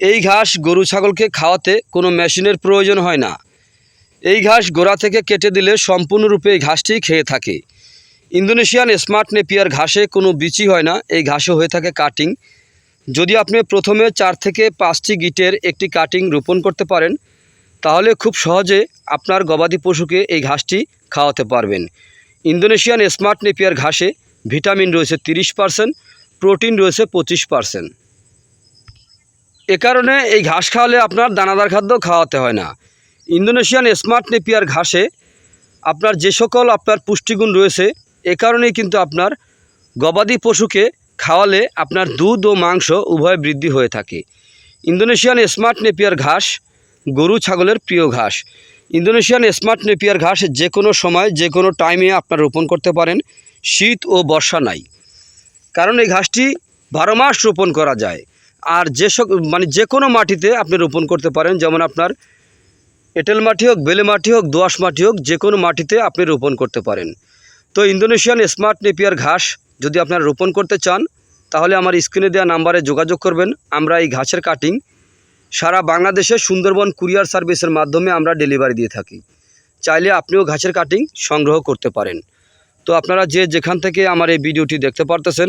এই ঘাস গরু ছাগলকে খাওয়াতে কোনো মেশিনের প্রয়োজন হয় না। এই ঘাস গোড়া থেকে কেটে দিলে সম্পূর্ণরূপে এই ঘাসটি খেয়ে থাকে। ইন্দোনেশিয়ান স্মার্ট নেপিয়ার ঘাসে কোনো বিচি হয় না, এই ঘাসে হয়ে থাকে কাটিং। যদি আপনি প্রথমে চার থেকে পাঁচটি গিটের একটি কাটিং রোপণ করতে পারেন, তাহলে খুব সহজে আপনার গবাদি পশুকে এই ঘাসটি খাওয়াতে পারবেন। ইন্দোনেশিয়ান স্মার্ট নেপিয়ার ঘাসে ভিটামিন রয়েছে তিরিশ পারসেন্ট, প্রোটিন রয়েছে পঁচিশ পারসেন্ট। এ কারণে এই ঘাস খাওয়ালে আপনার দানাদার খাদ্য খাওয়াতে হয় না। ইন্দোনেশিয়ান স্মার্ট নেপিয়ার ঘাসে আপনার যে সকল আপনার পুষ্টিগুণ রয়েছে, এ কারণেই কিন্তু আপনার গবাদি পশুকে খাওয়ালে আপনার দুধ ও মাংস উভয় বৃদ্ধি হয়ে থাকে। ইন্দোনেশিয়ান স্মার্ট নেপিয়ার ঘাস গরু ছাগলের প্রিয় ঘাস। ইন্দোনেশিয়ান স্মার্ট নেপিয়ার ঘাস যে কোনো সময়, যে কোনো টাইমে আপনার রোপণ করতে পারেন, শীত ও বর্ষা নাই। কারণ এই ঘাসটি বারো মাস রোপণ করা যায়। আর যে মানে যে কোনো মাটিতে আপনি রোপণ করতে পারেন, যেমন আপনার এঁটেল মাটি হোক, বেলে মাটি হোক দোআঁশ মাটি হোক, যে কোনো মাটিতে আপনি রোপণ করতে পারেন। তো ইন্দোনেশিয়ান স্মার্ট নেপিয়ার ঘাস যদি আপনারা রোপণ করতে চান, তাহলে আমার স্ক্রিনে দেওয়া নাম্বারে যোগাযোগ করবেন। আমরা এই ঘাসের কাটিং সারা বাংলাদেশে সুন্দরবন কুরিয়ার সার্ভিসের মাধ্যমে আমরা ডেলিভারি দিয়ে থাকি। চাইলে আপনিও ঘাসের কাটিং সংগ্রহ করতে পারেন। তো আপনারা যে যেখান থেকে আমার এই ভিডিওটি দেখতে পারতেছেন